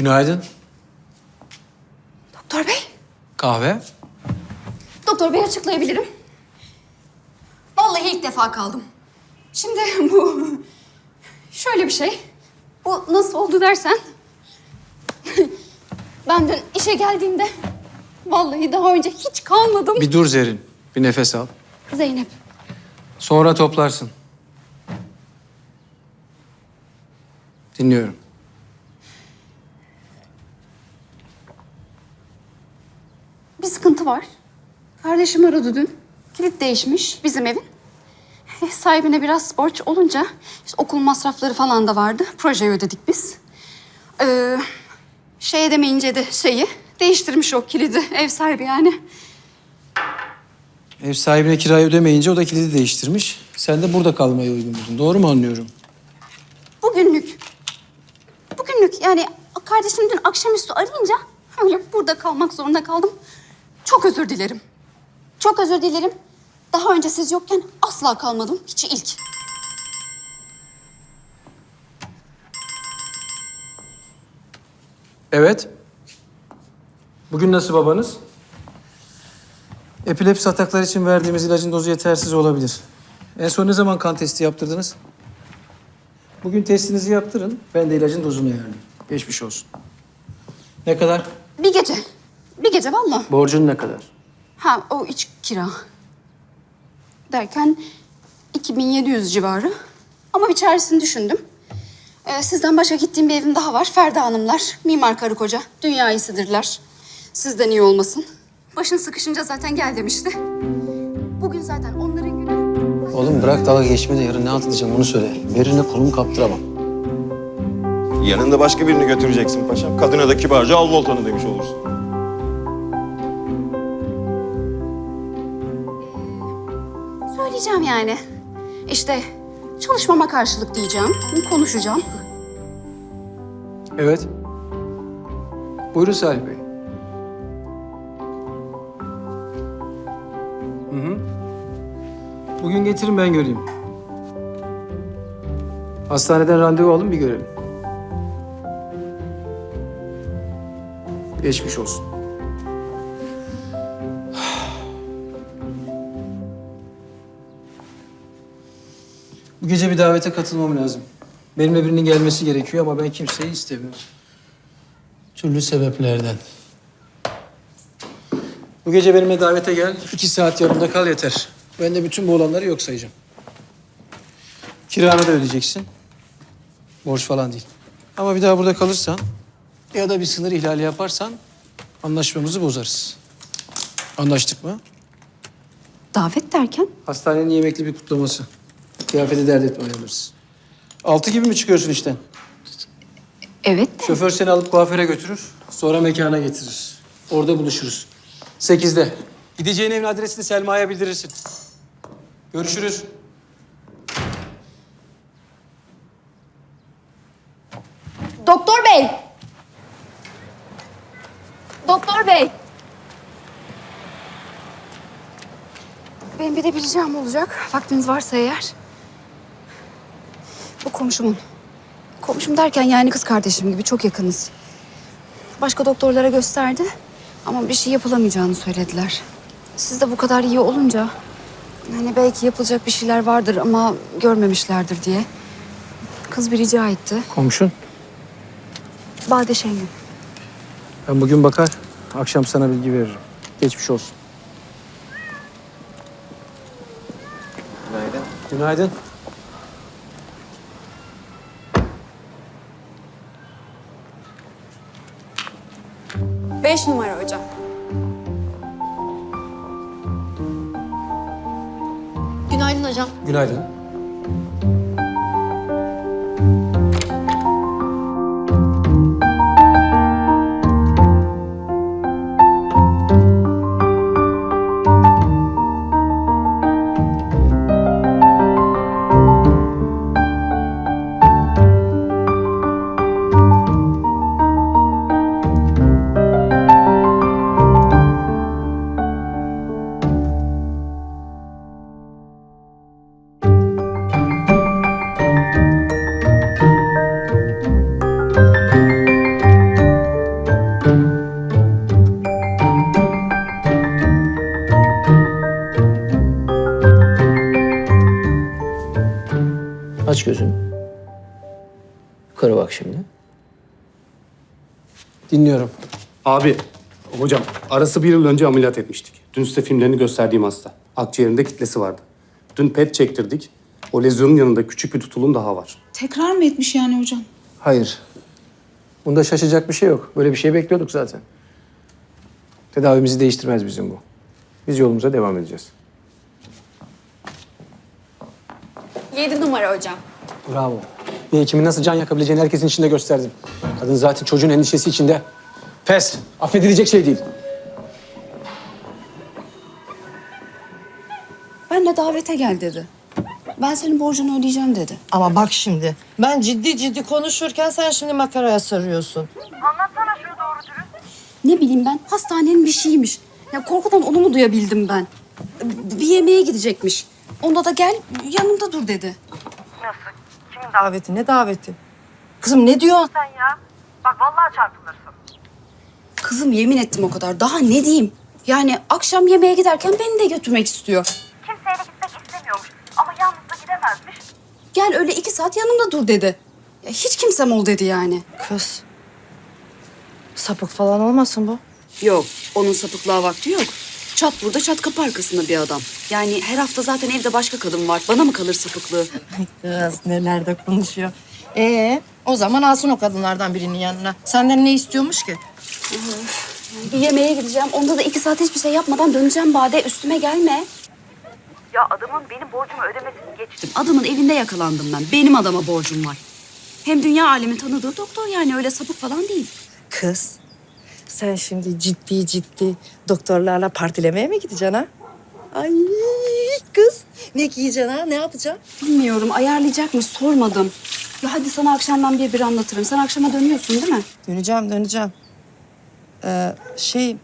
Günaydın. Doktor bey. Kahve. Doktor bey açıklayabilirim. Vallahi ilk defa kaldım. Şimdi bu şöyle bir şey. Bu nasıl oldu dersen. ben dün işe geldiğimde vallahi daha önce hiç kalmadım. Bir dur Zerin. Bir nefes al. Zeynep. Sonra toplarsın. Dinliyorum. Bir sıkıntı var. Kardeşim aradı dün. Kilit değişmiş bizim evin. Eh, Sahibine biraz borç olunca işte okul masrafları falan da vardı. Projeyi ödedik biz. Ee, şey edemeyince de şeyi değiştirmiş o kilidi ev sahibi yani. Ev sahibine kirayı ödemeyince o da kilidi değiştirmiş. Sen de burada kalmayı uygun buldun. Doğru mu anlıyorum? Bugünlük. Bugünlük yani kardeşim dün akşamüstü arayınca öyle burada kalmak zorunda kaldım. Çok özür dilerim. Çok özür dilerim. Daha önce siz yokken asla kalmadım. Hiç ilk. Evet. Bugün nasıl babanız? Epilepsi ataklar için verdiğimiz ilacın dozu yetersiz olabilir. En son ne zaman kan testi yaptırdınız? Bugün testinizi yaptırın. Ben de ilacın dozunu ayarlayayım. Geçmiş olsun. Ne kadar? Bir gece. Bir gece vallahi. Borcun ne kadar? Ha o iç kira. Derken 2700 civarı. Ama bir çaresini düşündüm. Ee, sizden başka gittiğim bir evim daha var. Ferda Hanımlar. Mimar karı koca. Dünya iyisidirler. Sizden iyi olmasın. Başın sıkışınca zaten gel demişti. Bugün zaten onların günü. Oğlum bırak dalga geçmeyi de yarın ne edeceğim onu söyle. Birine kolumu kaptıramam. Yanında başka birini götüreceksin paşam. Kadına da kibarca al voltanı demiş olursun. Söyleyeceğim yani. İşte çalışmama karşılık diyeceğim. Konuşacağım. Evet. Buyurun Salih Bey. Hı hı. Bugün getirin ben göreyim. Hastaneden randevu alın bir görelim. Geçmiş olsun. Gece bir davete katılmam lazım. Benimle birinin gelmesi gerekiyor ama ben kimseyi istemiyorum. Türlü sebeplerden. Bu gece benimle davete gel. iki saat yanımda kal yeter. Ben de bütün bu olanları yok sayacağım. Kiranı da ödeyeceksin. Borç falan değil. Ama bir daha burada kalırsan ya da bir sınır ihlali yaparsan anlaşmamızı bozarız. Anlaştık mı? Davet derken? Hastanenin yemekli bir kutlaması. Kıyafeti dert etmeye alırız. Altı gibi mi çıkıyorsun işten? Evet de. Şoför seni alıp kuaföre götürür. Sonra mekana getirir. Orada buluşuruz. Sekizde. Gideceğin evin adresini Selma'ya bildirirsin. Görüşürüz. Doktor bey. Doktor bey. Benim bir de bir ricam olacak. Vaktiniz varsa eğer. Bu komşumun. Komşum derken yani kız kardeşim gibi çok yakınız. Başka doktorlara gösterdi. Ama bir şey yapılamayacağını söylediler. Siz de bu kadar iyi olunca... Hani belki yapılacak bir şeyler vardır ama görmemişlerdir diye. Kız bir rica etti. Komşun. Bade Şengün. Ben bugün bakar, akşam sana bilgi veririm. Geçmiş olsun. Günaydın. Günaydın. Beş numara hocam. Günaydın hocam. Günaydın. Gözünü. Yukarı bak şimdi. Dinliyorum. Abi, hocam arası bir yıl önce ameliyat etmiştik. Dün size filmlerini gösterdiğim hasta. Akciğerinde kitlesi vardı. Dün PET çektirdik. O lezyonun yanında küçük bir tutulum daha var. Tekrar mı etmiş yani hocam? Hayır. Bunda şaşacak bir şey yok. Böyle bir şey bekliyorduk zaten. Tedavimizi değiştirmez bizim bu. Biz yolumuza devam edeceğiz. Yedi numara hocam. Bravo. Bir hekimin nasıl can yakabileceğini herkesin içinde gösterdin. Kadın zaten çocuğun endişesi içinde. Pes. Affedilecek şey değil. Ben de davete gel dedi. Ben senin borcunu ödeyeceğim dedi. Ama bak şimdi, ben ciddi ciddi konuşurken sen şimdi makaraya sarıyorsun. Ne bileyim ben hastanenin bir şeyiymiş. Ya korkudan onu mu duyabildim ben? Bir yemeğe gidecekmiş. Onda da gel yanımda dur dedi. Kimin daveti, ne daveti? Kızım ne diyorsun? sen ya. Bak vallahi çarpılırsın. Kızım yemin ettim o kadar. Daha ne diyeyim? Yani akşam yemeğe giderken beni de götürmek istiyor. Kimseyle gitmek istemiyormuş. Ama yalnız da gidemezmiş. Gel öyle iki saat yanımda dur dedi. Ya hiç kimsem ol dedi yani. Kız, sapık falan olmasın bu? Yok, onun sapıklığa vakti yok. Çat burada çat kapı arkasında bir adam. Yani her hafta zaten evde başka kadın var. Bana mı kalır sapıklığı? Kız neler de konuşuyor. Ee, o zaman alsın o kadınlardan birinin yanına. Senden ne istiyormuş ki? Bir yemeğe gideceğim. Onda da iki saat hiçbir şey yapmadan döneceğim Bade. Üstüme gelme. Ya adamın benim borcumu ödemesini geçtim. Adamın evinde yakalandım ben. Benim adama borcum var. Hem dünya alemi tanıdığı doktor yani öyle sapık falan değil. Kız, sen şimdi ciddi ciddi doktorlarla partilemeye mi gideceksin ha? Ay kız, ne giyeceksin ha, ne yapacaksın? Bilmiyorum ayarlayacakmış sormadım. Ya hadi sana akşamdan bir bir anlatırım. Sen akşama dönüyorsun değil mi? Döneceğim, döneceğim. Ee, şey,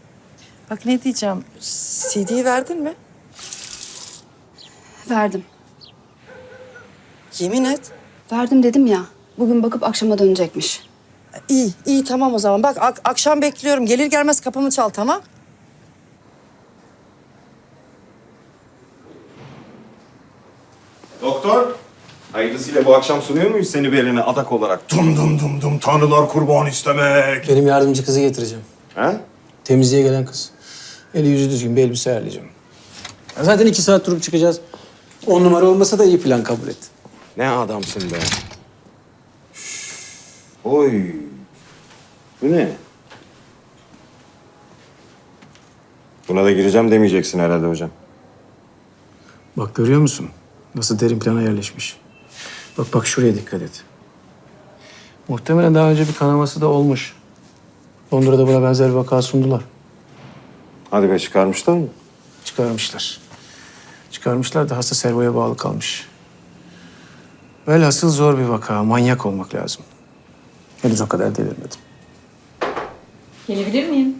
bak ne diyeceğim, CD'yi verdin mi? Verdim. Yemin et. Verdim dedim ya. Bugün bakıp akşama dönecekmiş. İyi, iyi tamam o zaman. Bak ak- akşam bekliyorum. Gelir gelmez kapımı çal tamam? Doktor. Hayırlısıyla bu akşam sunuyor muyuz seni Beren'e adak olarak? Dum dum dum dum tanrılar kurban istemek. Benim yardımcı kızı getireceğim. Ha? Temizliğe gelen kız. Eli yüzü düzgün bir elbise ayarlayacağım. Ya Zaten iki saat durup çıkacağız. On numara olmasa da iyi plan kabul et. Ne adamsın be. Oy. Bu ne? Buna da gireceğim demeyeceksin herhalde hocam. Bak görüyor musun? Nasıl derin plana yerleşmiş. Bak bak şuraya dikkat et. Muhtemelen daha önce bir kanaması da olmuş. Londra'da buna benzer bir vaka sundular. Hadi be çıkarmışlar mı? Çıkarmışlar. Çıkarmışlar da hasta servoya bağlı kalmış. Velhasıl zor bir vaka. Manyak olmak lazım. Henüz o kadar delirmedim. Gelebilir miyim?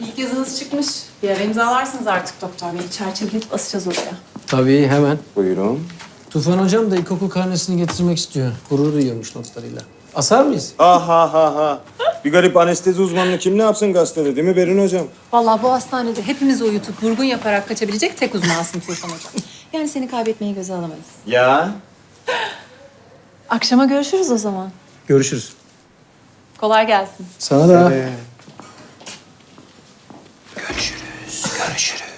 İlk yazınız çıkmış. Bir ara imzalarsınız artık doktor bey. Çerçeveletip asacağız oraya. Tabii hemen. Buyurun. Tufan hocam da ilkokul karnesini getirmek istiyor. Gurur duyuyormuş notlarıyla. Asar mıyız? Ah ha ha ha. Bir garip anestezi uzmanını kim ne yapsın gazetede değil mi Berin hocam? Vallahi bu hastanede hepimizi uyutup vurgun yaparak kaçabilecek tek uzmansın Tufan hocam. Yani seni kaybetmeyi göze alamayız. Ya. Akşama görüşürüz o zaman. Görüşürüz. Kolay gelsin. Sana da. Görüşürüz, görüşürüz.